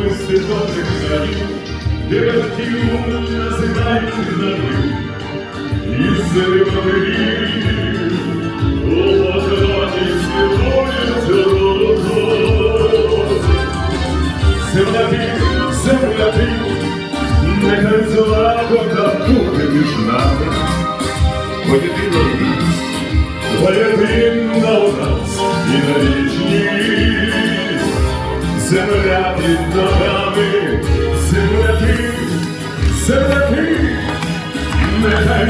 Ми з диточих країв, батьків називають нами, і зимових у покрові світують золото. Земляки, земляки, нехай злагода буде між нами.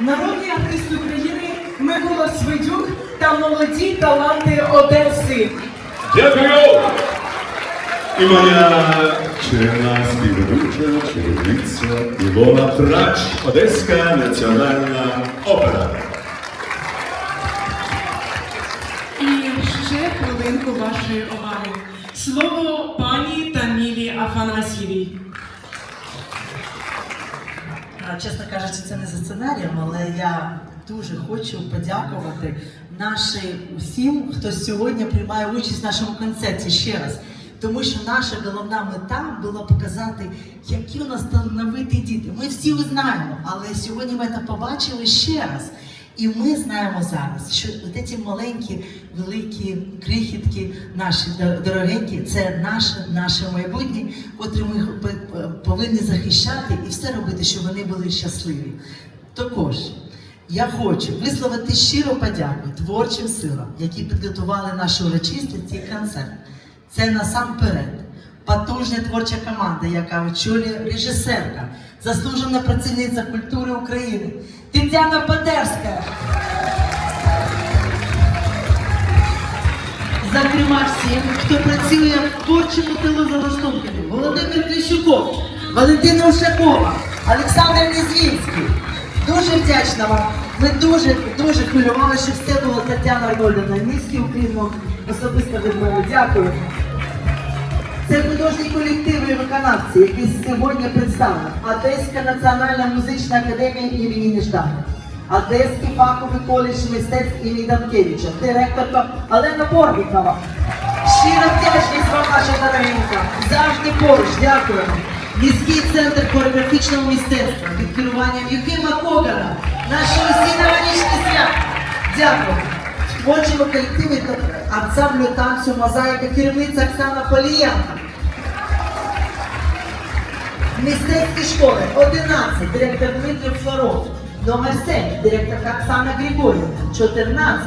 народний артист України Микола Свидюк та молоді таланти Одеси. Дякую! І моя чарівна співведуча, чарівниця Ілона Трач, Одеська національна опера. І ще хвилинку вашої уваги. Слово пані Тамілі Афанасьєвій. Чесно кажучи, це не за сценарієм, але я дуже хочу подякувати нашим усім, хто сьогодні приймає участь в нашому концерті ще раз. Тому що наша головна мета була показати, які у нас талановиті діти. Ми всі знаємо, але сьогодні ми це побачили ще раз. І ми знаємо зараз, що ці маленькі, великі крихітки, наші дорогенькі, це наше, наше майбутнє, котре ми повинні захищати і все робити, щоб вони були щасливі. Також я хочу висловити щиро подяку творчим силам, які підготували нашу урочистість цей концерт. Це насамперед потужна творча команда, яка очолює режисерка, заслужена працівниця культури України Тетяна Подерська. Зокрема, всім, хто працює в творчому тилу за. Володимир Кліщуков, Валентина Ушакова, Олександр Незвінський. Дуже вдячна вам. Ми дуже дуже хвилювалися, щоб все було Тетяна Арнольдовна. Низький уклін особисто від мене. Дякую. Це художні колективи і виконавці, які сьогодні представлені. Одеська національна музична академія імені Ніждана, Одеський фаховий коледж мистецтв імені Данкевича, директорка Олена Борбікова. Щира вдячність вам, наша дорогенька. Завжди поруч, дякуємо. Міський центр хореографічного мистецтва під керуванням Юхима Когана. Усі новорічні свят. Дякую. Творчому колективі та ансамблю танцю мозаїка керівниця Оксана Полієнка. Мистецькі школи 11, директор Дмитрий Флоров. Номер 7, директорка Оксана Григорівна. 14,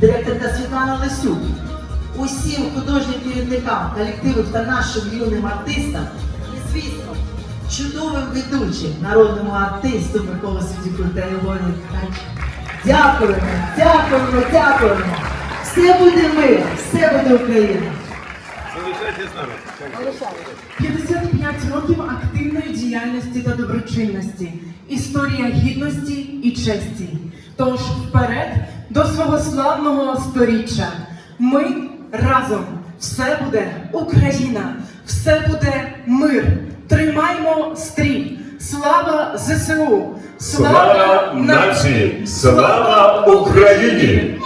директорка Світлана Лисюк. Усім художнім керівникам колективів та нашим юним артистам. І звісно, чудовим ведучим народному артисту Микола Сидюку та Ілоні Ткач. Дякуємо, дякуємо, дякуємо. Все буде мир, все буде Україна. 55 років активної діяльності та доброчинності, історія гідності і честі. Тож вперед до свого славного сторіччя. Ми разом. Все буде Україна, все буде мир. Тримаймо стрій. Слава ЗСУ! Слава нації! Слава Україні!